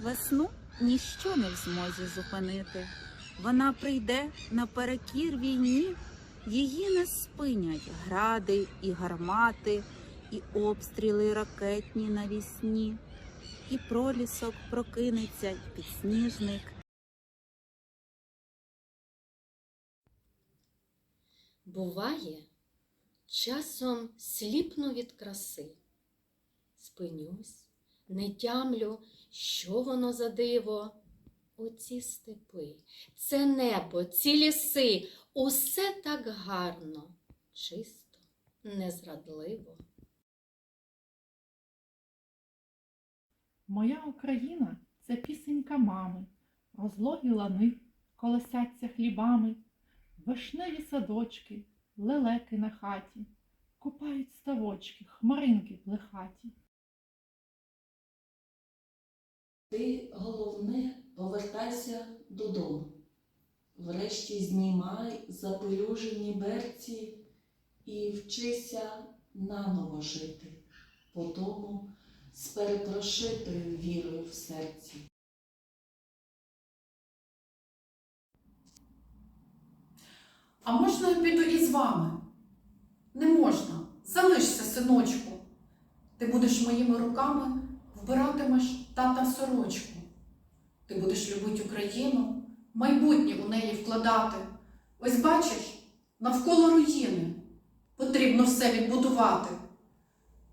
Весну ніщо не в змозі зупинити. Вона прийде наперекір війні, її не спинять гради і гармати, і обстріли ракетні навісні, і пролісок прокинеться, й підсніжник. Буває, часом сліпну від краси. Спинюсь, не тямлю, що воно за диво. Оці степи, це небо, ці ліси, усе так гарно, чисто, незрадливо. Моя Україна це пісенька мами, розлогі лани колосяться хлібами, вишневі садочки, лелеки на хаті, купають ставочки, хмаринки плехаті. Ти, головне, повертайся додому. Врешті знімай запелюжені берці і вчися наново жити, по тому з перепрошитою вірою в серці. А можна я піду із вами? Не можна. Залишся, синочку. Ти будеш моїми руками вбиратимеш тата сорочку. Ти будеш любити Україну, майбутнє у неї вкладати. Ось бачиш, навколо руїни. Потрібно все відбудувати.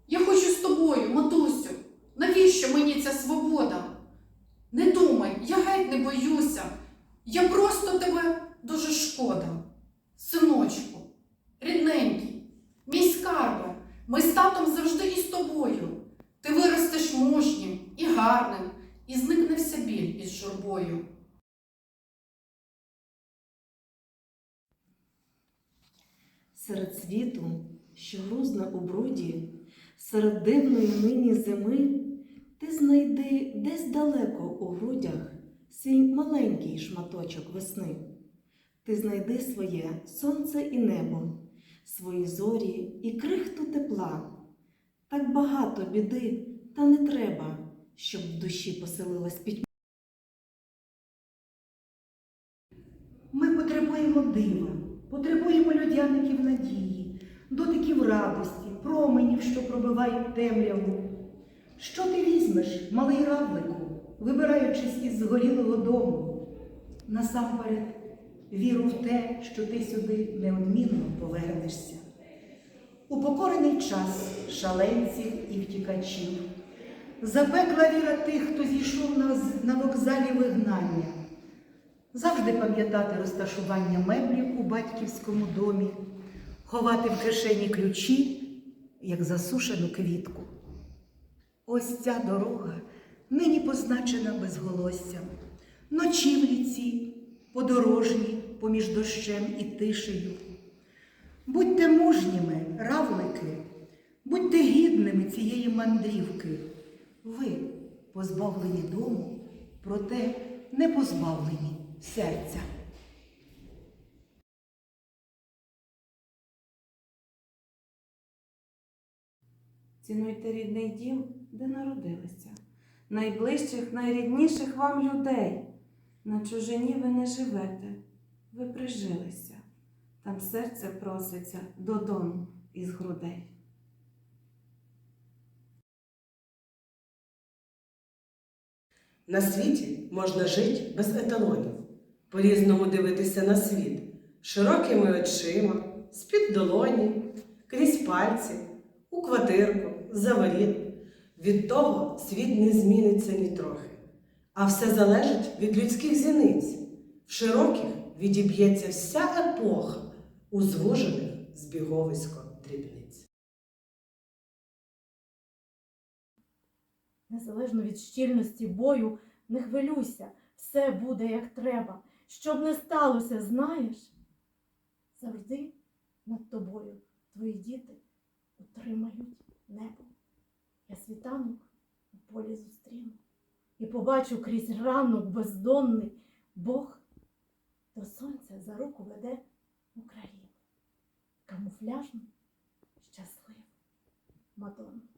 Я хочу з тобою, матусю. Навіщо мені ця свобода? Не думай, я геть не боюся. Я просто тебе дуже шкода. Синочку, рідненький, мій скарбе, ми з татом завжди із тобою. Ти виростеш мужнім і гарним, і зникне вся біль із журбою. Серед світу, що грузне у бруді, серед дивної нині зими, ти знайди десь далеко у грудях свій маленький шматочок весни. Ти знайди своє сонце і небо, свої зорі і крихту тепла. Так багато біди, та не треба, щоб в душі поселилась пітьма. Ми потребуємо дива, потребуємо людяників надії, дотиків радості, променів, що пробивають темряву. Що ти візьмеш, малий равлику, вибираючись із згорілого дому? Насамперед, віру в те, що ти сюди неодмінно повернешся. Упокорений час шаленців і втікачів. Запекла віра тих, хто зійшов на, вокзалі вигнання завжди пам'ятати розташування меблів у батьківському домі, ховати в кишені ключі, як засушену квітку. Ось ця дорога нині позначена безголоссям, ночівлі ці, подорожні поміж дощем і тишею. Будьте мужніми, равлики, будьте гідними цієї мандрівки. Ви позбавлені дому, проте не позбавлені серця. Цінуйте рідний дім, де народилися, найближчих, найрідніших вам людей. На чужині ви не живете, ви прижилися, там серце проситься додому із грудей. На світі можна жити без еталонів, по-різному дивитися на світ, широкими очима, з-під долоні, крізь пальці, у квартирку, за воріт. Від того світ не зміниться нітрохи, а все залежить від людських зіниць. В широких відіб'ється вся епоха, у звужених збіговисько дрібниць. Незалежно від щільності бою, не хвилюйся, все буде як треба. Щоб не сталося, знаєш, завжди над тобою твої діти утримають небо. Я світанок у полі зустріну і побачу крізь ранок бездонний Бог до сонця за руку веде Україну. Камуфляжну, щасливу Мадонну.